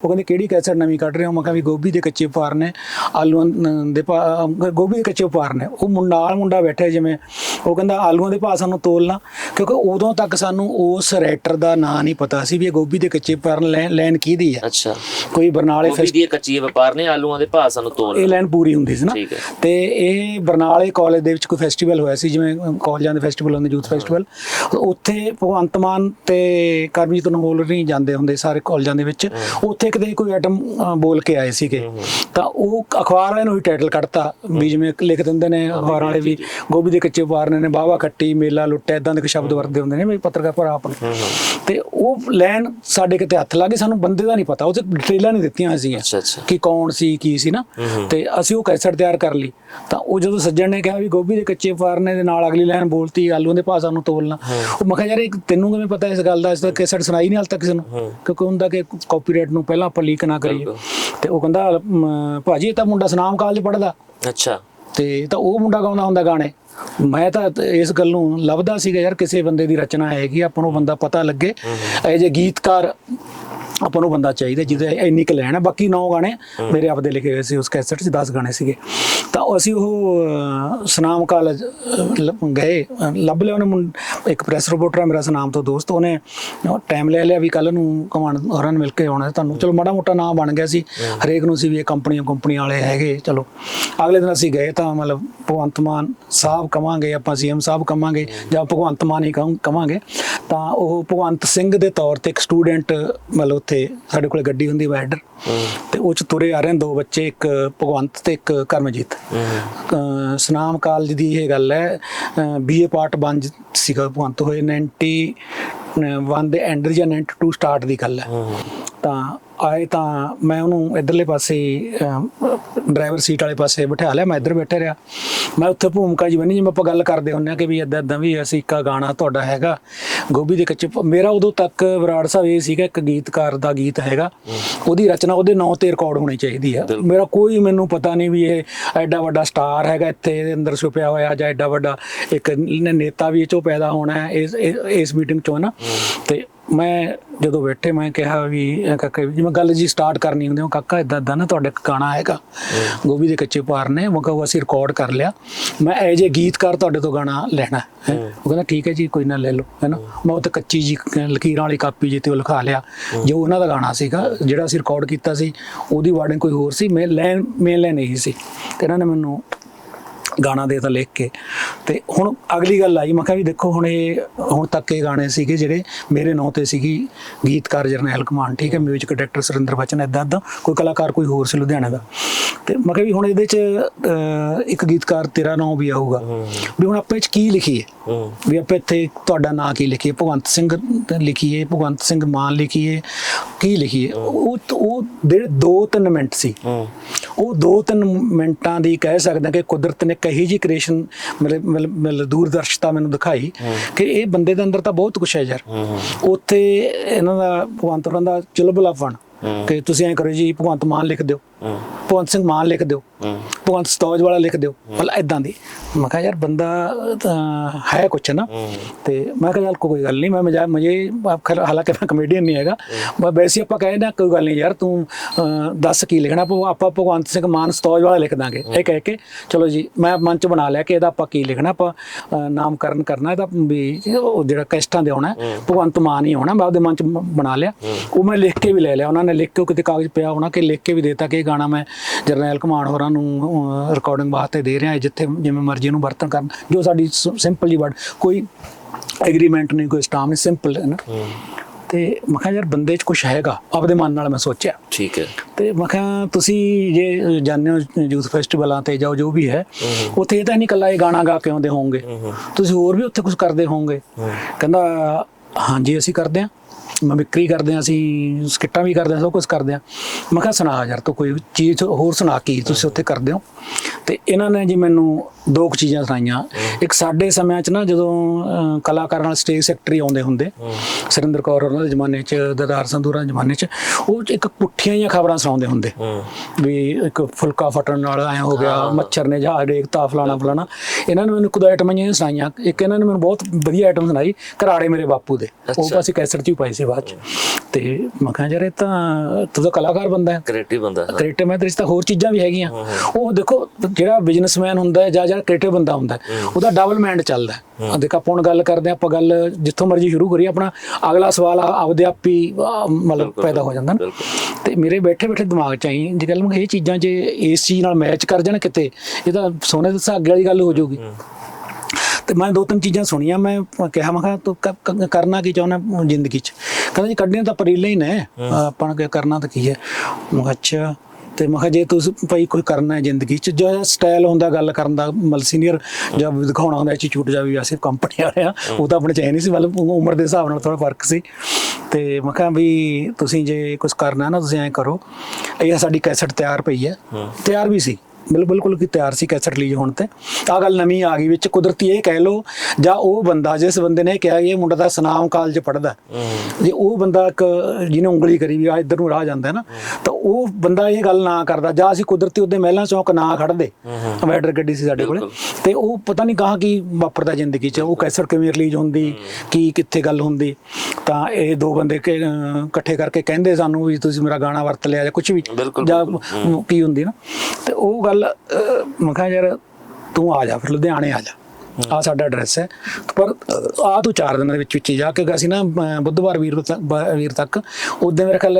ਉਹ ਕਹਿੰਦੇ ਕਿਹੜੀ ਕੈਸਟ ਨਵੀਂ ਕੱਢ ਰਹੇ ਹੋ? ਮੈਂ ਕਿਹਾ ਵੀ ਗੋਭੀ ਦੇ ਕੱਚੇ ਉਪਾਰ ਨੇ ਆਲੂਆਂ ਨ- ਦੇ ਗੋਭੀ ਦੇ ਕੱਚੇ ਉਪਾਰ ਨੇ ਉਹ ਮੁੰਡਾ ਨਾਲ ਮੁੰਡਾ ਬੈਠਾ ਜਿਵੇਂ ਉਹ ਕਹਿੰਦਾ ਆਲੂਆਂ ਦੇ ਭਾਅ ਸਾਨੂੰ ਤੋਲਣਾ ਕਿਉਂਕਿ ਉਦੋਂ ਤੱਕ ਸਾਨੂੰ ਉਸ ਰਾਈਟਰ ਦਾ ਨਾਂ ਨਹੀਂ ਪਤਾ ਸੀ ਵੀ ਇਹ ਗੋਭੀ ਦੇ ਕੱਚੇ ਉਪਾਰ ਲੈਣ ਲੈਣ ਕਿਹਦੀ ਆ। ਅੱਛਾ। ਕੋਈ ਬਰਨਾਲੇ ਗੋਭੀ ਦੀ ਕੱਚੀ ਵਪਾਰ ਨੇ ਆਲੂਆਂ ਦੇ ਭਾਅ ਸਾਨੂੰ ਤੋਲ ਇਹ ਲਾਈਨ ਪੂਰੀ ਹੁੰਦੀ ਸੀ ਨਾ। ਤੇ ਇਹ ਬਰਨਾਲੇ ਕਾਲਜ ਦੇ ਵਿੱਚ ਕੋਈ ਫੈਸਟੀਵਲ ਹੋਇਆ ਸੀ ਜਿਵੇਂ ਕਾਲਜਾਂ ਦੇ ਫੈਸਟੀਵਲ ਹੁੰਦੇ ਯੂਥ ਫੈਸਟੀਵਲ ਉੱਥੇ ਭਗਵੰਤ ਮਾਨ ਤੇ ਕਰਮਜੀਤ ਅਨਮੋਲ ਨਹੀਂ ਜਾਂਦੇ ਹੁੰਦੇ ਸਾਰੇ ਕਾਲਜਾਂ ਦੇ ਵਿੱਚ। ਉੱਥੇ ਕਿਤੇ ਕੋਈ ਆਈਟਮ ਬੋਲ ਕੇ ਆਏ ਸੀਗੇ। ਤਾਂ ਉਹ ਅਖਬਾਰ ਵਾਲਿਆਂ ਨੂੰ ਹੀ ਟਾਈਟਲ ਕੱਢਤਾ ਵੀ ਜਿਵੇਂ ਲਿਖ ਦਿੰਦੇ ਨੇ ਅਖਬਾਰ ਵਾਲੇ ਵੀ ਗੋਭੀ ਦੇ ਕੱਚੇ ਵਾਰਨੇ ਨੇ ਬਾਵਾ ਖੱਟੀ ਮੇਲਾ ਲੁੱਟਿਆ ਇਦਾਂ ਦੇ ਸ਼ਬਦ ਵਰਤਦੇ ਹੁੰਦੇ ਨੇ ਵੀ ਪੱਤਰਕਾਰ ਭਰਾ ਆਪਣੇ। ਤੇ ਉਹ ਲੈਣ ਸਾਡੇ ਕਿਤੇ ਹੱਥ ਲੱਗੇ ਸਾਨੂੰ ਬੰਦੇ ਦਾ ਨਹੀਂ ਪਤਾ ਉਹ ਤੇ ਡਿਟੇਲਾਂ ਨਹੀਂ ਦਿੱਤੀਆਂ ਸੀ ਅੱਛਾ ਅੱਛਾ। ਕਿ ਕੌਣ ਸੀ ਕੀ ਸੀ ਨਾ। ਤੇ ਅਸੀਂ ਉਹ ਕੈਸਟ ਤਿਆਰ ਕਰ ਲਈ। ਤਾਂ ਉਹ ਜਦੋਂ ਸੱਜਣ ਨੇ ਕਿਹਾ ਵੀ ਗੋਭੀ ਦੇ ਕੱਚੇ ਫਾਰਨੇ ਦੇ ਨਾਲ ਅਗਲੀ ਲਾਈਨ ਬੋਲਤੀ ਆਲੂਆਂ ਦੇ ਭਾਅ ਸਾਨੂੰ ਤੋਲਣਾ। ਉਹ ਮੈਂ ਕਿਹਾ ਯਾਰ ਤੈਨੂੰ ਕਿਵੇਂ ਪਤਾ ਇਸ ਗੱਲ ਦਾ? ਇਸ ਦਾ ਕੈਸਟ ਸੁਣਾਈ ਨਹੀਂ ਹਾਲ ਤੱਕ ਕਿਸੇ ਨੂੰ। ਕਿਉਂਕਿ ਹੁੰਦਾ ਕਿ ਕਾਪੀਰਾਈਟ ਨੂੰ ਪਹਿਲਾਂ ਆਪਾਂ ਲੀਕ ਨਾ ਕਰੀਏ। ਤੇ ਉਹ ਕਹਿੰਦਾ ਭਾਜੀ ਇਹ ਤਾਂ ਮੁੰਡਾ ਸਨਾਮ ਕਾਲਜ ਪੜਦਾ ਅੱਛਾ। ਤੇ ਤਾਂ ਉਹ ਮੁੰਡਾ ਗਾਉਂਦਾ ਹੁੰਦਾ ਗਾਣੇ। ਮੈਂ ਤਾਂ ਤ- ਇਸ ਗੱਲ ਨੂੰ ਲੱਭਦਾ ਸੀਗਾ ਯਾਰ ਕਿਸੇ ਬੰਦੇ ਦੀ ਰਚਨਾ ਹੈਗੀ ਆਪਾਂ ਨੂੰ ਬੰਦਾ ਪਤਾ ਲੱਗੇ। ਇਹ ਜੇ ਗੀਤਕਾਰ ਆਪਾਂ ਨੂੰ ਬੰਦਾ ਚਾਹੀਦਾ ਜਿਹਦੇ ਇੰਨੀ ਕੁ ਲੈਣ ਹੈ ਬਾਕੀ 9 ਗਾਣੇ ਮੇਰੇ ਆਪਦੇ ਲਿਖੇ ਹੋਏ ਸੀ ਉਸ ਕੈਸਟ 'ਚ 10 ਗਾਣੇ ਸੀਗੇ। ਤਾਂ ਅਸੀਂ ਉਹ ਸਨਾਮ ਕਾਲਜ ਗਏ ਲੱਭ ਲਿਆ ਉਹਨੇ ਇੱਕ ਪ੍ਰੈਸ ਰਿਪੋਰਟਰ ਹੈ ਮੇਰਾ ਸਨਾਮ ਤੋਂ ਦੋਸਤ ਉਹਨੇ ਟਾਈਮ ਲੈ ਲਿਆ ਵੀ ਕੱਲ ਨੂੰ ਕਮਾਨ ਹੋਰਾਂ ਨੂੰ ਮਿਲ ਕੇ ਆਉਣਾ। ਤੁਹਾਨੂੰ ਚਲੋ ਮਾੜਾ ਮੋਟਾ ਨਾਮ ਬਣ ਗਿਆ ਸੀ। ਹਰੇਕ ਨੂੰ ਸੀ ਵੀ ਇਹ ਕੰਪਨੀਆਂ ਕੰਪਨੀ ਵਾਲੇ ਹੈਗੇ ਚਲੋ। ਅਗਲੇ ਦਿਨ ਅਸੀਂ ਗਏ ਤਾਂ ਮਤਲਬ ਭਗਵੰਤ ਮਾਨ ਸਾਹਿਬ ਕਵਾਂਗੇ ਆਪਾਂ ਸੀਐਮ ਸਾਹਿਬ ਕਵਾਂਗੇ ਜਾਂ ਭਗਵੰਤ ਮਾਨ ਹੀ ਕਵਾਂਗੇ। ਤਾਂ ਉਹ ਭਗਵੰਤ ਸਿੰਘ ਦੇ ਤੌਰ ਤੇ ਇੱਕ ਸਟੂਡੈਂਟ ਮਤਲਬ ਉੱਥੇ ਸਾਡੇ ਕੋਲ ਗੱਡੀ ਹੁੰਦੀ ਵੈਡਰ, ਤੇ ਉਹ ਚ ਤੁਰੇ ਆ ਰਹੇ ਨੇ ਦੋ ਬੱਚੇ, ਇੱਕ ਭਗਵੰਤ ਤੇ ਇੱਕ ਕਰਮਜੀਤ। ਸਨਾਮ ਕਾਲਜ ਦੀ ਇਹ ਗੱਲ ਹੈ ਬੀਏ ਪਾਰਟ 1 ਸੀਗਾ ਭਗਵੰਤ ਹੋਏ 90 1 ਦੇ ਐਂਡ ਜਾਂ 92 ਸਟਾਰਟ ਦੀ ਗੱਲ ਹੈ। ਤਾਂ ਆਏ ਤਾਂ ਮੈਂ ਉਹਨੂੰ ਇਧਰਲੇ ਪਾਸੇ ਡਰਾਈਵਰ ਸੀਟ ਵਾਲੇ ਪਾਸੇ ਬਿਠਾ ਲਿਆ ਮੈਂ ਇੱਧਰ ਬੈਠਾ ਰਿਹਾ। ਮੈਂ ਉੱਥੇ ਭੂਮਿਕਾ ਜੀ ਬਣੀ ਜਿਵੇਂ ਆਪਾਂ ਗੱਲ ਕਰਦੇ ਹੁੰਨੇ ਆ ਕਿ ਵੀ ਇਦਾਂ ਇਦਾਂ ਵੀ ਅਸੀਂ ਇੱਕਾ ਗਾਣਾ ਤੁਹਾਡਾ ਹੈਗਾ। ਗੋਭੀ ਦੇ ਕੱਚੇ ਮੇਰਾ ਉਦੋਂ ਤੱਕ ਬਰਾੜ ਸਾਹਿਬ ਇਹ ਸੀਗਾ ਇੱਕ ਗੀਤਕਾਰ ਦਾ ਗੀਤ ਹੈਗਾ। ਉਹਦੀ ਰਚਨਾ ਉਹਦੇ ਨਾਂ ਤੇ ਰਿਕਾਰਡ ਹੋਣੀ ਚਾਹੀਦੀ ਆ ਮੇਰਾ ਕੋਈ ਮੈਨੂੰ ਪਤਾ ਨਹੀਂ ਵੀ ਇਹ ਐਡਾ ਵੱਡਾ ਸਟਾਰ ਹੈਗਾ ਇੱਥੇ ਇਹਦੇ ਅੰਦਰ ਛੁਪਿਆ ਹੋਇਆ ਜਾਂ ਐਡਾ ਵੱਡਾ ਇੱਕ ਨੇਤਾ ਵੀ ਇਹ ਚੋਂ ਪੈਦਾ ਹੋਣਾ ਹੈ ਇਸ- ਇਸ ਮੀਟਿੰਗ ਚੋਂ ਨਾ। ਤੇ ਮੈਂ ਜਦੋਂ ਬੈਠੇ ਮੈਂ ਕਿਹਾ ਵੀ ਕਾਕਾ ਜੀ ਮੈਂ ਗੱਲ ਜੀ ਸਟਾਰਟ ਕਰਨੀ ਹੁੰਦੀ ਉਹ ਕਾਕਾ ਇਦਾਂ ਇਦਾਂ ਨਾ ਤੁਹਾਡੇ ਗਾਣਾ ਹੈਗਾ ਗੋਭੀ ਦੇ ਕੱਚੇ ਪਾਰ ਨੇ ਮੈਂ ਕਿਹਾ ਅਸੀਂ ਰਿਕਾਰਡ ਕਰ ਲਿਆ। ਮੈਂ ਐ ਜੇ ਗੀਤਕਾਰ ਤੁਹਾਡੇ ਤੋਂ ਗਾਣਾ ਲੈਣਾ ਹੈ। ਉਹ ਕਹਿੰਦਾ ਠੀਕ ਹੈ ਜੀ ਕੋਈ ਨਾ ਲੈ ਲਓ ਹੈਨਾ ਮੈਂ ਉਹ ਤੇ ਕੱਚੀ ਜੀ ਲਕੀਰਾਂ ਵਾਲੀ ਕਾਪੀ ਜੀ ਤੇ ਉਹ ਲਿਖਾ ਲਿਆ। ਜੋ ਉਹਨਾਂ ਦਾ ਗਾਣਾ ਸੀਗਾ ਜਿਹੜਾ ਅਸੀਂ ਰਿਕਾਰਡ ਕੀਤਾ ਸੀ ਉਹਦੀ ਵਾਰਡਿੰਗ ਕੋਈ ਹੋਰ ਸੀ ਮੈਂ ਲੈਨ ਮੇਨ ਲੈਨ ਇਹੀ ਸੀ। ਤੇ ਇਹਨਾਂ ਨੇ ਮੈਨੂੰ ਗਾਣਾ ਦੇਤਾ ਲਿਖ ਕੇ। ਤੇ ਹੁਣ ਅਗਲੀ ਗੱਲ ਆਈ ਮੈਂ ਕਿਹਾ ਵੀ ਦੇਖੋ ਹੁਣ ਇਹ ਹੁਣ ਤੱਕ ਇਹ ਗਾਣੇ ਸੀਗੇ ਜਿਹੜੇ ਮੇਰੇ ਨਾਂ ਤੇ ਸੀਗੀ ਗੀਤਕਾਰ ਜਰਨੈਲ ਕਮਾਨ ਠੀਕ ਹੈ ਮਿਊਜ਼ਿਕ ਡਾਇਰੈਕਟਰ ਸੁਰਿੰਦਰ ਬਚਨ ਇਦਾਂ ਇਦਾਂ ਕੋਈ ਕਲਾਕਾਰ ਕੋਈ ਹੋਰ ਸੀ ਲੁਧਿਆਣੇ ਦਾ। ਤੇ ਮੈਂ ਕਿਹਾ ਵੀ ਹੁਣ ਇਹਦੇ ਚ ਇੱਕ ਗੀਤਕਾਰ ਤੇਰਾ ਨਾਂ ਵੀ ਆਊਗਾ। ਵੀ ਹੁਣ ਆਪਾਂ ਇਹ ਚ ਕੀ ਲਿਖੀਏ? ਵੀ ਆਪਾਂ ਇੱਥੇ ਤੁਹਾਡਾ ਨਾਂ ਕੀ ਲਿਖੀਏ? ਭਗਵੰਤ ਸਿੰਘ ਲਿਖੀਏ ਭਗਵੰਤ ਸਿੰਘ ਮਾਨ ਲਿਖੀਏ ਕੀ ਲਿਖੀਏ? ਉਹ ਉਹ ਜਿਹੜੇ 2-3 ਮਿੰਟ ਸੀ ਉਹ 2-3 ਮਿੰਟਾਂ ਦੀ ਕਹਿ ਸਕਦੇ ਕਿ ਕੁਦਰਤ ਨੇ ਕਹੀ ਜੀ ਕ੍ਰੀਏਸ਼ਨ ਮਤਲਬ ਮਤਲਬ ਮਤਲਬ ਦੂਰਦਰਸ਼ਤਾ ਮੈਨੂੰ ਦਿਖਾਈ ਕਿ ਇਹ ਬੰਦੇ ਦੇ ਅੰਦਰ ਤਾਂ ਬਹੁਤ ਕੁਝ ਹੈ ਯਾਰ। ਉੱਥੇ ਇਹਨਾਂ ਦਾ ਭਗਵੰਤ ਹੋਰਾਂ ਦਾ ਚੁਲਬਲਾਪਣ ਕਿ ਤੁਸੀਂ ਐਂ ਕਰੋ ਜੀ ਭਗਵੰਤ ਮਾਨ ਲਿਖ ਦਿਓ। ਭਗਵੰਤ ਸਿੰਘ ਮਾਨ ਲਿਖ ਦਿਓ। ਭਗਵੰਤ ਸਤੌਜ ਵਾਲਾ ਲਿਖ ਦਿਓ। ਮਤਲਬ ਇਦਾਂ ਦੀ। ਮੈਂ ਕਿਹਾ ਯਾਰ ਬੰਦਾ ਹੈ ਕੁਛ ਨਾ? ਤੇ ਮੈਂ ਕਿਹਾ ਚੱਲ ਕੋਈ ਗੱਲ ਨਹੀਂ ਮੈਂ ਮਜਾ ਖੈਰ ਹਾਲਾਂਕਿ ਮੈਂ ਕਮੇਡੀਅਨ ਨਹੀਂ ਹੈਗਾ। ਮੈਂ ਵੈਸੇ ਆਪਾਂ ਕਹੇ ਨਾ ਕੋਈ ਗੱਲ ਨਹੀਂ ਯਾਰ ਤੂੰ ਦੱਸ ਕੀ ਲਿਖਣਾ ਆਪਾਂ ਆਪਾਂ ਭਗਵੰਤ ਸਿੰਘ ਮਾਨ ਸਤੌਜ ਵਾਲਾ ਲਿਖ ਦਾਂਗੇ। ਇਹ ਕਹਿ ਕੇ ਚਲੋ ਜੀ ਮੈਂ ਮਨ ਚ ਬਣਾ ਲਿਆ ਕਿ ਇਹਦਾ ਆਪਾਂ ਕੀ ਲਿਖਣਾ ਆਪਾਂ ਨਾਮਕਰਨ ਕਰਨਾ ਇਹਦਾ ਵੀ ਉਹ ਜਿਹੜਾ ਕੈਸਟਾਂ ਦੇ ਆਉਣਾ ਭਗਵੰਤ ਮਾਨ ਹੀ ਆਉਣਾ ਮੈਂ ਉਹਦੇ ਮਨ ਚ ਬਣਾ ਲਿਆ। ਉਹ ਮੈਂ ਲਿਖ ਕੇ ਵੀ ਲੈ ਲਿਆ ਉਹਨਾਂ ਨੇ ਲਿਖ ਕੇ ਕਿਤੇ ਕਾਗਜ਼ ਪਿਆ ਹੋਣਾ ਕਿ ਲਿਖ ਕੇ ਵੀ ਦੇਤਾ ਕਿ ਗਾਣਾ ਮੈਂ ਜਰਨੈਲ ਕਮਾਨ ਹੋਰਾਂ ਨੂੰ ਰਿਕਾਰਡਿੰਗ ਵਾਸਤੇ ਦੇ ਰਿਹਾ ਜਿੱਥੇ ਜਿਵੇਂ ਮਰਜ਼ੀ ਨੂੰ ਵਰਤਨ ਕਰਨ। ਜੋ ਸਾਡੀ ਸਿੰਪਲ ਜੀ ਵਰਡ ਕੋਈ ਐਗਰੀਮੈਂਟ ਨਹੀਂ ਕੋਈ ਸਟਾਮ ਨਹੀਂ ਸਿੰਪਲ ਹੈ ਨਾ। ਤੇ ਮੈਂ ਕਿਹਾ ਯਾਰ ਬੰਦੇ 'ਚ ਕੁਝ ਹੈਗਾ ਆਪਦੇ ਮਨ ਨਾਲ ਮੈਂ ਸੋਚਿਆ। ਠੀਕ ਹੈ। ਤੇ ਮੈਂ ਕਿਹਾ ਤੁਸੀਂ ਜੇ ਜਾਣਦੇ ਹੋ ਯੂਥ ਫੈਸਟੀਵਲਾਂ ਤੇ ਜਾਓ ਜੋ ਵੀ ਹੈ ਉੱਥੇ ਇਹ ਤਾਂ ਨਹੀਂ ਕੱਲਾ ਇਹ ਗਾਣਾ ਗਾ ਕੇ ਆਉਂਦੇ ਹੋਵੋਗੇ ਤੁਸੀਂ ਹੋਰ ਵੀ ਉੱਥੇ ਕੁਝ ਕਰਦੇ ਹੋਵੋਗੇ। ਕਹਿੰਦਾ ਹਾਂਜੀ ਅਸੀਂ ਕਰਦੇ ਹਾਂ। ਮਿਮਿਕਰੀ ਕਰਦੇ ਹਾਂ ਅਸੀਂ ਸਕਿੱਟਾਂ ਵੀ ਕਰਦੇ ਹਾਂ ਸਭ ਕੁਝ ਕਰਦੇ ਹਾਂ। ਮੈਂ ਕਿਹਾ ਸੁਣਾ ਯਾਰ ਤੂੰ ਕੋਈ ਚੀਜ਼ ਹੋਰ ਸੁਣਾ ਕੀ ਤੁਸੀਂ ਉੱਥੇ ਕਰਦੇ ਹੋ? ਤੇ ਇਹਨਾਂ ਨੇ ਜੀ ਮੈਨੂੰ ਦੋ ਕੁ ਚੀਜ਼ਾਂ ਸੁਣਾਈਆਂ। ਇੱਕ ਸਾਡੇ ਸਮਿਆਂ 'ਚ ਨਾ ਜਦੋਂ ਕਲਾਕਾਰਾਂ ਨਾਲ ਸਟੇਜ ਸੈਕਟਰੀ ਆਉਂਦੇ ਹੁੰਦੇ ਸੁਰਿੰਦਰ ਕੌਰ ਉਹਨਾਂ ਦੇ ਜ਼ਮਾਨੇ 'ਚ ਦਦਾਰ ਸੰਧੂਰਾਂ ਦੇ ਜ਼ਮਾਨੇ 'ਚ ਉਹ ਇੱਕ ਪੁੱਠੀਆਂ ਜਿਹੀਆਂ ਖਬਰਾਂ ਸੁਣਾਉਂਦੇ ਹੁੰਦੇ। ਵੀ ਇੱਕ ਫੁਲਕਾ ਫਟਣ ਨਾਲ ਐ ਹੋ ਗਿਆ ਮੱਛਰ ਨੇ ਜਹਾਜ਼ ਰੇਕਤਾ ਫਲਾਣਾ ਫਲਾਣਾ। ਇਹਨਾਂ ਨੇ ਮੈਨੂੰ ਕੁਝ ਆਈਟਮਾਂ ਜਿਹੀਆਂ ਸੁਣਾਈਆਂ। ਇੱਕ ਇਹਨਾਂ ਨੇ ਮੈਨੂੰ ਬਹੁਤ ਵਧੀਆ ਆਈਟਮ ਸੁਣਾਈ ਘਰਾੜੇ ਮੇਰੇ ਬਾਪੂ ਦੇ। ਉਹ। ਅਸੀਂ ਕੈਸਟ 'ਚ ਹੀ ਪਾਈ ਸੀ ਬਾਅਦ ਚ। ਤੇ ਮੈਂ ਕਿਹਾ ਯਾਰ ਇਹ ਤਾਂ ਤੂੰ ਤਾਂ ਕਲਾਕਾਰ ਬੰਦਾ ਹੈ। ਕ੍ਰੀਏਟਿਵ ਬੰਦਾ ਹੈ। ਕ੍ਰੀਏਟਿਵ ਮੈਂ ਤਾਂ ਹੋਰ ਚੀਜ਼ਾਂ ਵੀ ਹੈਗੀਆਂ। ਉਹ ਦੇਖੋ ਜਿਹੜਾ ਬਿਜ਼ਨਸਮੈਨ ਹੁੰਦਾ ਹੈ ਜਾਂ ਜਿਹੜਾ ਕ੍ਰੀਏਟਿਵ ਬੰਦਾ ਹੁੰਦਾ ਉਹਦਾ ਡਬਲ ਮਾਈਂਡ ਚੱਲਦਾ ਹੈ। ਦੇਖ ਆਪਾਂ ਹੁਣ ਗੱਲ ਕਰਦੇ ਆਪਾਂ ਗੱਲ ਜਿੱਥੋਂ ਮਰਜ਼ੀ ਸ਼ੁਰੂ ਕਰੀਏ ਆਪਣਾ ਅਗਲਾ ਸਵਾਲ ਆਪਦੇ ਆਪ ਹੀ ਮਤਲਬ ਪੈਦਾ ਹੋ ਜਾਂਦਾ ਨਾ। ਤੇ ਮੇਰੇ ਬੈਠੇ ਬੈਠੇ ਦਿਮਾਗ 'ਚ ਆਈ ਜੇ ਗੱਲ ਮੈਂ ਇਹ ਚੀਜ਼ਾਂ ਜੇ ਇਸ ਚੀਜ਼ ਨਾਲ ਮੈਚ ਕਰ ਜਾਣ ਕਿਤੇ ਇਹ ਤਾਂ ਸੋਨੇ ਦੇ ਸੁਹਾਗੇ ਵਾਲੀ ਗੱਲ ਹੋ ਜਾਊਗੀ। ਤੇ ਮੈਂ ਦੋ ਤਿੰਨ ਚੀਜ਼ਾਂ ਸੁਣੀਆਂ ਮੈਂ ਕਿਹਾ ਮੈਂ ਕਿਹਾ ਤੂੰ ਕਰਨਾ ਕੀ ਚਾਹੁੰਦਾ ਜ਼ਿੰਦਗੀ 'ਚ? ਕਹਿੰਦਾ ਜੀ ਕੱਢਣੇ ਤਾਂ ਪਰੀਲੇ ਹੀ ਨੇ। ਆਪਾਂ ਨੂੰ ਕਰਨਾ ਤਾਂ ਕੀ ਹੈ? ਮੈਂ ਕਿਹਾ ਅੱਛਾ। ਤੇ ਮੈਂ ਕਿਹਾ ਜੇ ਤੁਸੀਂ ਭਾਈ ਕੋਈ ਕਰਨਾ ਹੈ ਜ਼ਿੰਦਗੀ 'ਚ? ਜਿਹੜਾ ਸਟਾਈਲ ਹੁੰਦਾ ਗੱਲ ਕਰਨ ਦਾ ਮਲ ਸੀਨੀਅਰ ਜਾਂ ਦਿਖਾਉਣਾ ਹੁੰਦਾ ਐਟੀਟਿਊਡ ਜਾਂ ਵੀ ਅਸੀਂ ਕੰਪਨੀ ਵਾਲੇ ਆ ਉਹ ਤਾਂ ਆਪਣੇ ਚ ਨਹੀਂ ਸੀ ਮਤਲਬ ਉਮਰ ਦੇ ਹਿਸਾਬ ਨਾਲ ਥੋੜਾ ਫ਼ਰਕ ਸੀ। ਤੇ ਮੈਂ ਕਿਹਾ ਵੀ ਤੁਸੀਂ ਜੇ ਕੁਝ ਕਰਨਾ ਨਾ ਤੁਸੀਂ ਐਂ ਕਰੋ। ਇਹ ਸਾਡੀ ਕੈਸਟ ਤਿਆਰ ਪਈ ਹੈ। ਤਿਆਰ ਵੀ ਸੀ। ਬਿਲਕੁਲ ਕਿ ਤਿਆਰ ਸੀ ਕੈਸਟ ਰਿਲੀਜ਼ ਹੋਣ ਤੇ। ਆ ਗੱਲ ਨਵੀਂ ਆ ਗਈ ਵਿੱਚ ਕੁਦਰਤੀ ਇਹ ਕਹਿ ਲੋ ਜਾਂ ਉਹ ਬੰਦਾ ਜਿਸ ਬੰਦੇ ਨੇ ਕਿਹਾ ਇਹ ਮੁੰਡਾ ਤਾਂ ਸਨਾਮ ਕਾਲਜ ਪੜਦਾ ਜੇ ਉਹ ਬੰਦਾ ਇੱਕ ਜਿਹਨੇ ਉਂਗਲੀ ਕਰੀ ਵੀ ਆ ਇੱਧਰ ਨੂੰ ਰਾਹ ਜਾਂਦਾ ਹੈ ਨਾ ਤਾਂ ਉਹ ਬੰਦਾ ਇਹ ਗੱਲ ਨਾ ਕਰਦਾ ਜਾਂ ਅਸੀਂ ਕੁਦਰਤੀ ਉਹਦੇ ਮਹਿਲਾਂ ਚੌਕ ਨਾ ਖੜਦੇ ਵੈਡਰ ਗੱਡੀ ਸੀ ਸਾਡੇ ਕੋਲੇ। ਤੇ ਉਹ ਪਤਾ ਨਹੀਂ ਕਹਾਂ ਕੀ ਵਾਪਰਦਾ ਜ਼ਿੰਦਗੀ 'ਚ ਉਹ ਕੈਸਟ ਕਿਵੇਂ ਰਿਲੀਜ਼ ਹੁੰਦੀ ਕੀ ਕਿੱਥੇ ਗੱਲ ਹੁੰਦੀ। ਤਾਂ ਇਹ ਦੋ ਬੰਦੇ ਇਕੱਠੇ ਕਰਕੇ ਕਹਿੰਦੇ ਸਾਨੂੰ ਵੀ ਤੁਸੀਂ ਮੇਰਾ ਗਾਣਾ ਵਰਤ ਲਿਆ ਜਾਂ ਕੁਝ ਵੀ ਜਾਂ ਕੀ ਹੁੰਦੀ ਨਾ। ਤੇ ਉਹ ਗੱਲ ਅਹ, ਮੈਂ ਕਿਹਾ ਯਾਰ ਤੂੰ ਆ ਜਾ ਫਿਰ ਲੁਧਿਆਣੇ ਆ ਜਾ। ਆ ਸਾਡਾ ਐਡਰੈਸ ਹੈ। ਪਰ ਆ ਤੂੰ ਚਾਰ ਦਿਨਾਂ ਦੇ ਵਿੱਚ ਵਿੱਚ ਜਾ ਕੇ ਅਸੀਂ ਨਾ ਬੁੱਧਵਾਰ ਵੀਰ ਵੀਰ ਤੱਕ ਉਦੋਂ ਮੇਰੇ ਖਿਆਲ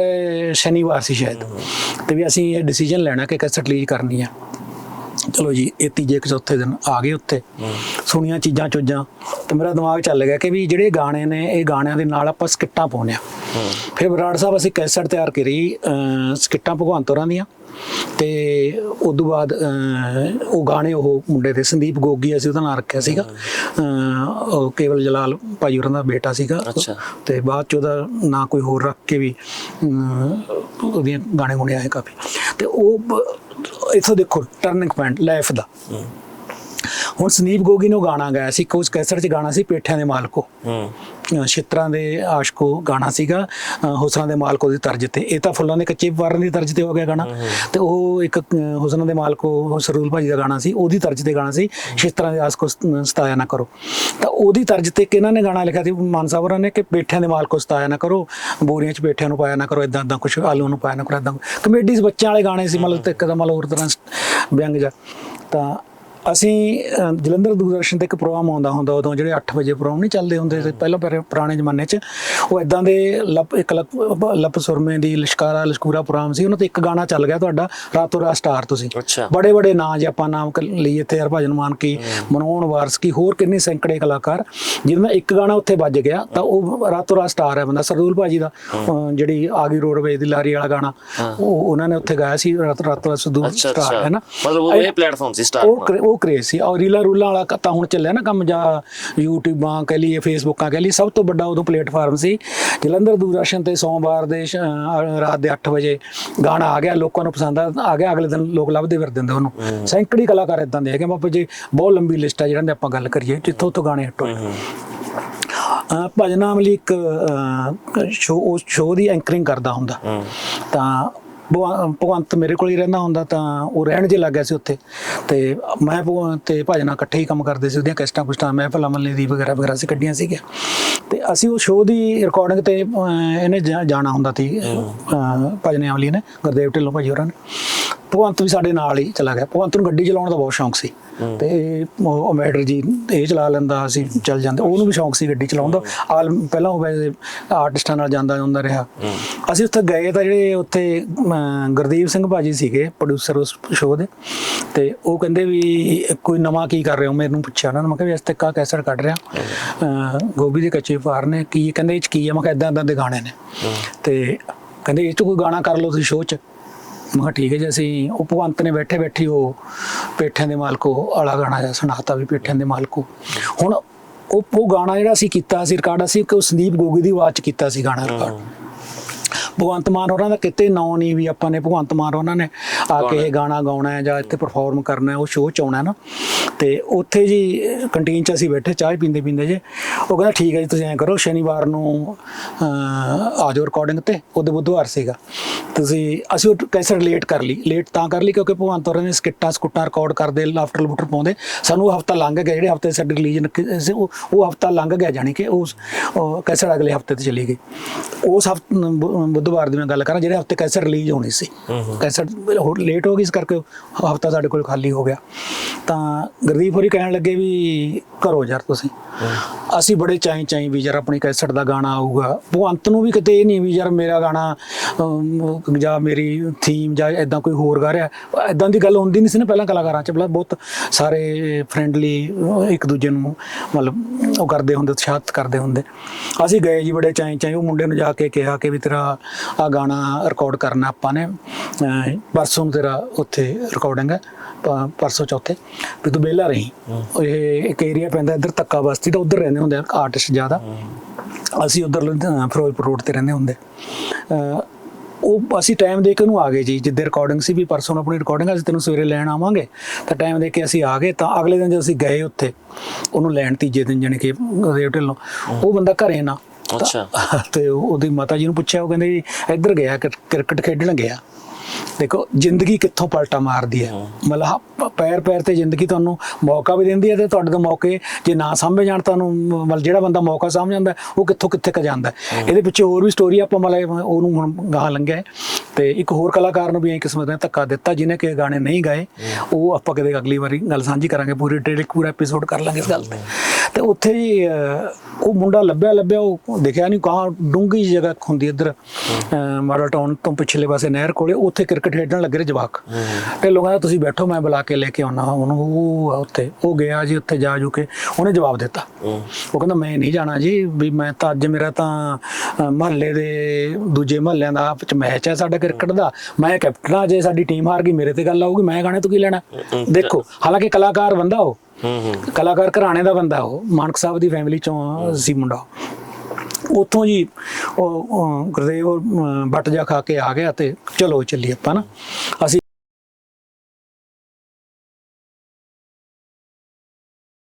ਸ਼ਨੀਵਾਰ ਸੀ ਸ਼ਾਇਦ। ਤੇ ਵੀ ਅਸੀਂ ਇਹ ਡਿਸੀਜਨ ਲੈਣਾ ਕਿ ਕੈਸਟ ਰਿਲੀਜ਼ ਕਰਨੀ ਆ। ਚਲੋ ਜੀ ਇਹ ਤੀਜੇ ਕਿ ਚੌਥੇ ਦਿਨ ਆ ਗਏ ਉੱਥੇ। ਸੁਣੀਆਂ ਚੀਜ਼ਾਂ ਚੋਜਾਂ ਤੇ ਮੇਰਾ ਦਿਮਾਗ ਚੱਲ ਗਿਆ ਕਿ ਵੀ ਜਿਹੜੇ ਗਾਣੇ ਨੇ ਇਹ ਗਾਣਿਆਂ ਦੇ ਨਾਲ ਆਪਾਂ ਸਕਿੱਟਾਂ ਪਾਉਂਦੇ ਆ ਫਿਰ ਬਰਾੜ ਸਾਹਿਬ ਅਸੀਂ ਕੈਸਟ ਤਿਆਰ ਕਰੀ ਸਕਿੱਟਾਂ ਭਗਵੰਤ ਹੋਰਾਂ ਦੀਆਂ ਤੇ ਉਦੋਂ ਬਾਅਦ ਅਹ, ਉਹ ਗਾਣੇ ਉਹ ਮੁੰਡੇ ਦੇ ਸੰਦੀਪ ਗੋਗੀ ਅਸੀਂ ਉਹਦਾ ਨਾਮ ਰੱਖਿਆ ਸੀਗਾ। ਉਹ ਕੇਵਲ ਜਲਾਲ ਭਾਈ ਹੋਰਾਂ ਦਾ ਬੇਟਾ ਸੀਗਾ। ਤੇ ਬਾਅਦ ਚ ਉਹਦਾ ਨਾਂ ਕੋਈ ਹੋਰ ਰੱਖ ਕੇ ਵੀ ਉਹਦੀਆਂ ਗਾਣੇ ਗੁਣੇ ਆਏ ਕਾਫੀ। ਤੇ ਉਹ ਇੱਥੋਂ ਦੇਖੋ ਟਰਨਿੰਗ ਪੁਆਇੰਟ ਲਾਈਫ ਦਾ। ਹੁਣ ਸੰਦੀਪ ਗੋਗੀ ਨੇ ਗਾਣਾ ਗਾਇਆ ਸੀ ਕੁਝ ਕੈਸਟ 'ਚ ਗਾਣਾ ਸੀ ਪੇਠਿਆਂ ਦੇ ਮਾਲਕੋ ਹੂੰ। ਛਿੱਤਰਾਂ ਦੇ ਆਸ਼ਕੋ ਗਾਣਾ ਸੀਗਾ ਹੁਸਨਾਂ ਦੇ ਮਾਲਕੋ ਦੀ ਤਰਜ ਤੇ। ਇਹ ਤਾਂ ਫੁੱਲਾਂ ਦੇ ਕੱਚੇ ਵਾਰਨ ਦੀ ਤਰਜ ਤੇ ਹੋ ਗਿਆ ਗਾਣਾ। ਤੇ ਉਹ ਇੱਕ ਹੁਸਨਾਂ ਦੇ ਮਾਲਕੋ ਸਰੂਲ ਭਾਜੀ ਦਾ ਗਾਣਾ ਸੀ ਉਹਦੀ ਤਰਜ ਤੇ ਗਾਣਾ ਸੀ ਛਿੱਤਰਾਂ ਦੇ ਆਸ਼ਕੋ ਸਤ- ਸਤਾਇਆ ਨਾ ਕਰੋ। ਤਾਂ ਉਹਦੀ ਤਰਜ ਤੇ ਕਿਹਨਾਂ ਨੇ ਗਾਣਾ ਲਿਖਿਆ ਸੀ? ਮਾਨ ਸਾਹਿਬ ਹੋਰਾਂ ਨੇ ਕਿ ਪੇਠਿਆਂ ਦੇ ਮਾਲਕੋ ਸਤਾਇਆ ਨਾ ਕਰੋ ਬੋਰੀਆਂ 'ਚ ਪੇਠਿਆਂ ਨੂੰ ਪਾਇਆ ਨਾ ਕਰੋ ਇਦਾਂ ਇਦਾਂ ਕੁਝ ਆਲੂ ਨੂੰ ਪਾਇਆ ਨਾ ਕਰੋ ਇਦਾਂ ਕਮੇਡੀਜ਼ ਬੱਚਿਆਂ ਵਾਲੇ ਗਾਣੇ ਸੀ ਮਤਲਬ ਤੇ ਕਦਮ ਵਾਲਾ ਹੋਰ ਤਰ੍ਹਾਂ ਵਿਅੰਗ ਜਾ ਤਾਂ ਅਸੀਂ ਜਲੰਧਰ ਦੂਰਦਰਸ਼ਨ ਤੇ ਇੱਕ ਪ੍ਰੋਗਰਾਮ ਆਉਂਦਾ ਹੁੰਦਾ ਉਦੋਂ ਜਿਹੜੇ 8 ਵਜੇ ਪ੍ਰੋਗਰਾਮ ਨਹੀਂ ਚੱਲਦੇ ਹੁੰਦੇ ਸੀ ਪਹਿਲਾਂ ਪੁਰਾਣੇ ਜ਼ਮਾਨੇ 'ਚ ਉਹ ਇਦਾਂ ਦੇ ਲੱਪ ਇੱਕ ਲੱਪ ਸੁਰਮੇ ਦੀ ਲਿਸ਼ਕਾਰਾ ਲਿਸ਼ਕੂਰਾ ਪ੍ਰੋਗਰਾਮ ਸੀ ਉਹਨਾਂ ਤੇ ਇੱਕ ਗਾਣਾ ਚੱਲ ਗਿਆ ਤੁਹਾਡਾ ਰਾਤੋਂ ਰਾਤ ਸਟਾਰ ਤੁਸੀਂ। ਬੜੇ ਬੜੇ ਨਾਂ ਜੇ ਆਪਾਂ ਨਾਮ ਕ- ਲਈਏ ਤੇ ਹਰਭਜਨ ਮਾਨ ਕੀ ਮਨੋਹਰ ਵਾਰਸਕੀ ਹੋਰ ਕਿੰਨੇ ਸੈਂਕੜੇ ਕਲਾਕਾਰ ਜਿਹਦਾ ਇੱਕ ਗਾਣਾ ਉੱਥੇ ਵੱਜ ਗਿਆ ਤਾਂ ਉਹ ਰਾਤੋਂ ਰਾਤ ਸਟਾਰ ਹੈ ਬੰਦਾ ਸਰਦੂਲ ਭਾਜੀ ਦਾ ਜਿਹੜੀ ਆਗੀ ਰੋਡਵੇਜ਼ ਦੀ ਲਾਰੀ ਵਾਲਾ ਗਾਣਾ ਉਹ ਉਹਨਾਂ ਨੇ ਉੱਥੇ ਗਾਇਆ ਸੀ ਰਾਤੋਂ ਰਾਤੋਂ ਸਰਦੂਲ ਸਟਾਰ ਹੈ ਨਾ? ਮਤਲਬ ਉਹ ਇਹ ਪਲੇਟਫਾਰਮ ਸੀ ਉਹ ਸਟਾਰਟ ਕਰੇ- ਉਹ ਕ੍ਰੇਜ਼ ਸੀ। ਔਰ ਰੀਲਾ ਰੂਲਾਂ ਵਾਲਾ ਤਾਂ ਹੁਣ ਚੱਲਿਆ ਨਾ ਕੰਮ ਜਾਂ ਯੂਟਿਊਬਾਂ ਕਹ ਲਈਏ ਫੇਸਬੁੱਕਾਂ ਕਹ ਲਈਏ ਸਭ ਤੋਂ ਵੱਡਾ ਉਦੋਂ ਪਲੇਟਫਾਰਮ ਸੀ। ਜਲੰਧਰ ਦੂਰਦਰਸ਼ਨ ਤੇ ਸੋਮਵਾਰ ਦੇ ਸ਼- ਰਾਤ ਦੇ 8 ਵਜੇ ਗਾਣਾ ਆ ਗਿਆ ਲੋਕਾਂ ਨੂੰ ਪਸੰਦ ਆ ਆ ਗਿਆ ਅਗਲੇ ਦਿਨ ਲੋਕ ਲੱਭਦੇ ਫਿਰਦੇ ਹੁੰਦੇ ਉਹਨੂੰ। ਸੈਂਕੜੀ ਕਲਾਕਾਰ ਇਦਾਂ ਦੇ ਹੈਗੇ ਬਾਬਾ ਜੀ ਬਹੁਤ ਲੰਬੀ ਲਿਸਟ ਹੈ ਜਿਹਨਾਂ ਦੀ ਆਪਾਂ ਗੱਲ ਕਰੀਏ ਜਿੱਥੋਂ ਤੋਂ ਗਾਣੇ ਹਿੱਟ। ਭਜਨ ਅਮਲੀ ਇੱਕ ਸ਼ੋ ਉਸ ਸ਼ੋਅ ਦੀ ਐਂਕਰਿੰਗ ਕਰਦਾ ਹੁੰਦਾ। ਤਾਂ ਭਗਵਾ- ਭਗਵੰਤ ਮੇਰੇ ਕੋਲ ਹੀ ਰਹਿੰਦਾ ਹੁੰਦਾ ਤਾਂ ਉਹ ਰਹਿਣ ਜੇ ਲੱਗ ਗਿਆ ਸੀ ਉੱਥੇ। ਤੇ ਮੈਂ ਭਗਵੰਤ ਤੇ ਭਜਨਾ ਇਕੱਠੇ ਹੀ ਕੰਮ ਕਰਦੇ ਸੀ ਉਹਦੀਆਂ ਕੈਸਟਾਂ ਕੁਸਟਾਂ ਮੈਂ ਭਲਾ ਮੱਲੇ ਦੀ ਵਗੈਰਾ ਵਗੈਰਾ ਸੀ ਕੱਢੀਆਂ ਸੀਗੀਆਂ। ਤੇ ਅਸੀਂ ਉਹ ਸ਼ੋਅ ਦੀ ਰਿਕਾਰਡਿੰਗ ਤੇ ਅਹ, ਇਹਨੇ ਜਾ- ਜਾਣਾ ਹੁੰਦਾ ਸੀ ਅਹ, ਭਜਨੇ ਨੇ ਗੁਰਦੇਵ ਢਿੱਲੋਂ ਭਾਜੀ ਹੋਰਾਂ ਨੇ। ਭਗਵੰਤ ਵੀ ਸਾਡੇ ਨਾਲ ਹੀ ਚਲਾ ਗਿਆ। ਭਗਵੰਤ ਨੂੰ ਗੱਡੀ ਚਲਾਉਣ ਦਾ ਬਹੁਤ ਸ਼ੌਂਕ ਸੀ। ਤੇ ਉਹ ਮੈਟਰ ਜੀ ਇਹ ਚਲਾ ਲੈਂਦਾ ਅਸੀਂ ਚੱਲ ਜਾਂਦੇ। ਉਹਨੂੰ ਵੀ ਸ਼ੌਂਕ ਸੀ ਗੱਡੀ ਚਲਾਉਣ ਦਾ। ਆਲ ਪਹਿਲਾਂ ਉਹ ਵੈਸੇ ਆਰਟਿਸਟਾਂ ਨਾਲ ਜਾਂਦਾ ਜਾਂਦਾ ਰਿਹਾ। ਅਸੀਂ ਉੱਥੇ ਗਏ ਤਾਂ ਜਿਹੜੇ ਉੱਥੇ ਗੁਰਦੀਪ ਸਿੰਘ ਭਾਜੀ ਸੀਗੇ ਪ੍ਰੋਡਿਊਸਰ ਉਸ ਸ਼ੋਅ ਦੇ। ਤੇ ਉਹ ਕਹਿੰਦੇ ਵੀ ਕੋਈ ਨਵਾਂ ਕੀ ਕਰ ਰਹੇ ਹੋ? ਮੈਨੂੰ ਪੁੱਛਿਆ ਉਹਨਾਂ ਨੇ। ਮੈਂ ਕਿਹਾ ਵੀ ਇਸ ਤੇ ਕਾ ਕੈਸਟ ਕੱਢ ਰਿਹਾ। ਗੋਭੀ ਦੇ ਕੱਚੇ ਫਾਰ ਨੇ। ਕੀ ਕਹਿੰਦੇ ਇਹ ਚ ਕੀ ਹੈ ਮੈਂ ਕਿਹਾ ਇਦਾਂ ਇਦਾਂ ਦੇ ਗਾਣੇ ਨੇ। ਤੇ ਕਹਿੰਦੇ ਇਹ ਚ ਕੋਈ ਗਾਣਾ ਕਰ ਲਓ ਤੁਸੀਂ ਸ਼ੋਅ ਚ। ਮੈਂ ਕਿਹਾ ਠੀਕ ਹੈ ਜੀ ਅਸੀਂ ਉਹ ਭਗਵੰਤ ਨੇ ਬੈਠੇ ਬੈਠੀ ਉਹ ਪੇਠਿਆਂ ਦੇ ਮਾਲਕੋ ਵਾਲਾ ਗਾਣਾ ਜਿਹਾ ਸੁਣਾਤਾ ਵੀ ਪੇਠਿਆਂ ਦੇ ਮਾਲਕੋ ਹੁਣ ਉਹ ਉਹ ਗਾਣਾ ਜਿਹੜਾ ਅਸੀਂ ਕੀਤਾ ਸੀ ਰਿਕਾਰਡ ਅਸੀਂ ਕਿ ਉਹ ਸੰਦੀਪ ਗੋਗੀ ਦੀ ਆਵਾਜ਼ ਚ ਕੀਤਾ ਸੀ ਗਾਣਾ ਰਿਕਾਰਡ ਭਗਵੰਤ ਮਾਨ ਹੋਰਾਂ ਦਾ ਕਿਤੇ ਨਾਂ ਨਹੀਂ ਵੀ ਆਪਾਂ ਨੇ ਭਗਵੰਤ ਮਾਨ ਹੋਰਾਂ ਨੇ ਆ ਕੇ ਇਹ ਗਾਣਾ ਗਾਉਣਾ ਹੈ ਜਾਂ ਇੱਥੇ ਪਰਫਾਰਮ ਕਰਨਾ ਹੈ ਉਹ ਸ਼ੋਅ ਚ ਆਉਣਾ ਹੈ ਨਾ। ਤੇ ਉੱਥੇ ਜੀ ਕੰਟੀਨ ਚ ਅਸੀਂ ਬੈਠੇ ਚਾਹ ਪੀਂਦੇ ਪੀਂਦੇ ਜੇ। ਉਹ ਕਹਿੰਦਾ ਠੀਕ ਹੈ ਜੀ ਤੁਸੀਂ ਐਂ ਕਰੋ ਸ਼ਨੀਵਾਰ ਨੂੰ ਆ ਜਾਓ ਰਿਕਾਰਡਿੰਗ ਤੇ ਉਹਦੇ ਬੁੱਧਵਾਰ ਸੀਗਾ। ਤੁਸੀਂ ਅਸੀਂ ਉਹ ਕੈਸੇ ਰਿਲੇਟ ਕਰ ਲਈ। ਲੇਟ ਤਾਂ ਕਰ ਲਈ ਕਿਉਂਕਿ ਭਗਵੰਤ ਹੋਰਾਂ ਨੇ ਸਕਿੱਟਾਂ ਸਕੁੱਟਾਂ ਰਿਕਾਰਡ ਕਰਦੇ ਲਾਫਟਰ ਲੂਟਰ ਪਾਉਂਦੇ। ਸਾਨੂੰ ਹਫਤਾ ਲੰਘ ਗਿਆ ਜਿਹੜੇ ਹਫ਼ਤੇ ਸਾਡੀ ਰਿਲੀਜ਼ ਸੀ ਉਹ ਉਹ ਹਫਤਾ ਲੰਘ ਗਿਆ ਜਾਣੀ ਕਿ ਉਸ ਕੈਸਟ ਅਗਲੇ ਹਫ਼ਤੇ ਤੇ ਚਲੀ ਗਈ। ਉਸ ਹਫ਼ਤੇ ਬੁੱਧਵਾਰ ਦੀ ਮੈਂ ਗੱਲ ਕਰਾਂ ਜਿਹੜੇ ਹਫ਼ਤੇ ਕੈਸਟ ਰਿਲੀਜ਼ ਹੋਣੀ ਸੀ। ਕੈਸਟ ਲੇਟ ਹੋ ਗਈ ਇਸ ਕਰਕੇ ਹਫਤਾ ਸਾਡੇ ਕੋਲ ਖਾਲੀ ਹੋ ਗਿਆ। ਤਾਂ ਗੁਰਦੀਪ ਹੋਰੀ ਕਹਿਣ ਲੱਗੇ ਵੀ ਕਰੋ ਯਾਰ ਤੁਸੀਂ। ਅਸੀਂ ਬੜੇ ਚਾਈ ਚਾਈ ਵੀ ਯਾਰ ਆਪਣੀ ਕੈਸਟ ਦਾ ਗਾਣਾ ਆਊਗਾ। ਭਗਵੰਤ ਨੂੰ ਵੀ ਕਿਤੇ ਇਹ ਨਹੀਂ ਵੀ ਯਾਰ ਮੇਰਾ ਗਾਣਾ ਜਾਂ ਮੇਰੀ ਥੀਮ ਜਾਂ ਇਦਾਂ ਕੋਈ ਹੋਰ ਗਾ ਰਿਹਾ। ਇਦਾਂ ਦੀ ਗੱਲ ਹੁੰਦੀ ਨਹੀਂ ਸੀ ਨਾ ਪਹਿਲਾਂ ਕਲਾਕਾਰਾਂ ਚ। ਪਹਿਲਾਂ ਬਹੁਤ ਸਾਰੇ ਫਰੈਂਡਲੀ ਇੱਕ ਦੂਜੇ ਨੂੰ ਮਤਲਬ ਉਹ ਕਰਦੇ ਹੁੰਦੇ, ਉਤਸ਼ਾਹਿਤ ਕਰਦੇ ਹੁੰਦੇ। ਅਸੀਂ ਗਏ ਜੀ ਬੜੇ ਚਾਈ ਚਾਈ। ਉਹ ਮੁੰਡੇ ਨੂੰ ਜਾ ਕੇ ਕਿਹਾ ਕਿ ਵੀ ਤੇਰਾ ਆ ਗਾਣਾ ਰਿਕਾਰਡ ਕਰਨਾ ਆਪਾਂ ਨੇ। ਪਰਸੋਂ ਨੂੰ ਤੇਰਾ ਉੱਥੇ ਰਿਕਾਰਡਿੰਗ ਹੈ, ਪ- ਪਰਸੋਂ ਚੌਥੇ। ਵੀ ਤੂੰ ਵਿਹਲਾ ਰਹੀਂ। ਇਹ ਇੱਕ ਏਰੀਆ ਪੈਂਦਾ ਇੱਧਰ ਤੱਕਾ ਬਸਤੀ ਤਾਂ ਉੱਧਰ ਰਹਿੰਦੇ ਹੁੰਦੇ ਆ ਆਰਟਿਸਟ ਜ਼ਿਆਦਾ। ਅਸੀਂ ਉੱਧਰ ਫਿਰੋਜ਼ਪੁਰ ਰੋਡ ਤੇ ਰਹਿੰਦੇ ਹੁੰਦੇ। ਉਹ ਅਸੀਂ ਟਾਈਮ ਦੇ ਕੇ ਉਹਨੂੰ ਆ ਗਏ ਜੀ। ਜਿੱਦੇ ਰਿਕਾਰਡਿੰਗ ਸੀ ਵੀ ਪਰਸੋਂ ਨੂੰ ਆਪਣੀ ਰਿਕਾਰਡਿੰਗ ਅਸੀਂ ਤੈਨੂੰ ਸਵੇਰੇ ਲੈਣ ਆਵਾਂਗੇ। ਤਾਂ ਟਾਈਮ ਦੇ ਕੇ ਅਸੀਂ ਆ ਗਏ। ਤਾਂ ਅਗਲੇ ਦਿਨ ਜਦੋਂ ਅਸੀਂ ਗਏ ਉੱਥੇ ਉਹਨੂੰ ਲੈਣ ਤੀਜੇ ਦਿਨ ਜਾਣੀ ਕਿ ਰੇਵ ਢਿੱਲੋਂ ਉਹ ਬੰਦਾ ਘਰੇ ਨਾ। ਅੱਛਾ। ਤੇ ਉਹ- ਉਹਦੀ ਮਾਤਾ ਜੀ ਨੂੰ ਪੁੱਛਿਆ ਉਹ ਕਹਿੰਦੇ ਜੀ ਇੱਧਰ ਗਿਆ ਕ੍ਰਿ- ਕ੍ਰਿਕਟ ਖੇਡਣ ਗਿਆ। ਦੇਖੋ ਜ਼ਿੰਦਗੀ ਕਿੱਥੋਂ ਪਲਟਾ ਮਾਰਦੀ ਹੈ? ਮਤਲਬ ਪੈਰ ਪੈਰ ਤੇ ਜ਼ਿੰਦਗੀ ਤੁਹਾਨੂੰ ਮੌਕਾ ਵੀ ਦਿੰਦੀ ਹੈ ਤੇ ਤੁਹਾਡੇ ਤੋਂ ਮੌਕੇ ਜੇ ਨਾ ਸਾਂਭੇ ਜਾਣ ਤੁਹਾਨੂੰ ਮਤਲਬ ਜਿਹੜਾ ਬੰਦਾ ਮੌਕਾ ਸਾਂਭ ਜਾਂਦਾ ਉਹ ਕਿੱਥੋਂ ਕਿੱਥੇ ਕ ਜਾਂਦਾ। ਇਹਦੇ ਪਿੱਛੇ ਹੋਰ ਵੀ ਸਟੋਰੀ ਆਪਾਂ ਮਤਲਬ ਉਹਨੂੰ ਹੁਣ ਗਾਹ ਲੰਘਿਆ। ਤੇ ਇੱਕ ਹੋਰ ਕਲਾਕਾਰ ਨੂੰ ਵੀ ਐਂ ਕਿਸਮਤ ਨੇ ਧੱਕਾ ਦਿੱਤਾ ਜਿਹਨੇ ਕਿ ਗਾਣੇ ਨਹੀਂ ਗਾਏ। ਉਹ ਆਪਾਂ ਕਦੇ ਅਗਲੀ ਵਾਰੀ ਗੱਲ ਸਾਂਝੀ ਕਰਾਂਗੇ ਪੂਰੀ ਡਿਟੇਲ ਪੂਰਾ ਐਪੀਸੋਡ ਕਰ ਲਾਂਗੇ ਇਸ ਗੱਲ ਤੇ। ਤੇ ਉੱਥੇ ਜੀ ਉਹ ਮੁੰਡਾ ਲੱਭਿਆ ਲੱਭਿਆ ਉਹ ਦਿਖਿਆ ਨਹੀਂ ਕਹਾਂ ਡੂੰਗੀ ਜਗ੍ਹਾ ਹੁੰਦੀ ਇੱਧਰ ਮਾਡਲ ਟਾਊਨ ਤੋਂ ਪਿਛਲੇ ਪਾਸੇ ਨਹਿਰ ਕੋਲੇ ਉੱਥੇ ਕ੍ਰਿਕਟ ਖੇਡਣ ਲੱਗੇ ਜਵਾਕ। ਤੇ ਲੋਕਾਂ ਦਾ ਤੁਸੀਂ ਬੈਠੋ ਮੈਂ ਬੁਲਾ ਕੇ ਲੈ ਕੇ ਆਉਣਾ ਉਹਨੂੰ ਉਹ ਉੱਥੇ ਉਹ ਗਿਆ ਜੀ ਉੱਥੇ ਜਾ ਜੂ ਕੇ ਉਹਨੇ ਜਵਾਬ ਦਿੱਤਾ। ਉਹ ਕਹਿੰਦਾ ਮੈਂ ਨਹੀਂ ਜਾਣਾ ਜੀ ਵੀ ਮੈਂ ਤਾਂ ਅੱਜ ਮੇਰਾ ਤਾਂ ਮਹੱਲੇ ਦੇ ਦੂਜੇ ਮਹੱਲਿਆਂ ਦਾ ਆਪਸ ਚ ਮੈਚ ਹੈ ਸਾਡਾ ਕ੍ਰਿਕਟ ਦਾ। ਮੈਂ ਕੈਪਟਨ ਆ ਜੇ ਸਾਡੀ ਟੀਮ ਹਾਰ ਗਈ ਮੇਰੇ ਤੇ ਗੱਲ ਆਊਗੀ ਮੈਂ ਗਾਣੇ ਤੋਂ ਕੀ ਲੈਣਾ? ਦੇਖੋ ਹਾਲਾਂਕਿ ਕਲਾਕਾਰ ਬੰਦਾ ਉਹ। ਹੂੰ ਹੂੰ ਕਲਾਕਾਰ ਘਰਾਣੇ ਦਾ ਬੰਦਾ ਉਹ ਮਾਨਕ ਸਾਹਿਬ ਦੀ ਫੈਮਿਲੀ ਚੋਂ ਸੀ ਮੁੰਡਾ ਉੱਥੋਂ ਜੀ ਉਹ ਗੁਰਦੇਵ ਉਹ, ਜਾ ਖਾ ਕੇ ਆ ਗਿਆ ਤੇ ਚਲੋ ਚੱਲੀ ਆਪਾਂ ਨਾ। ਅਸੀਂ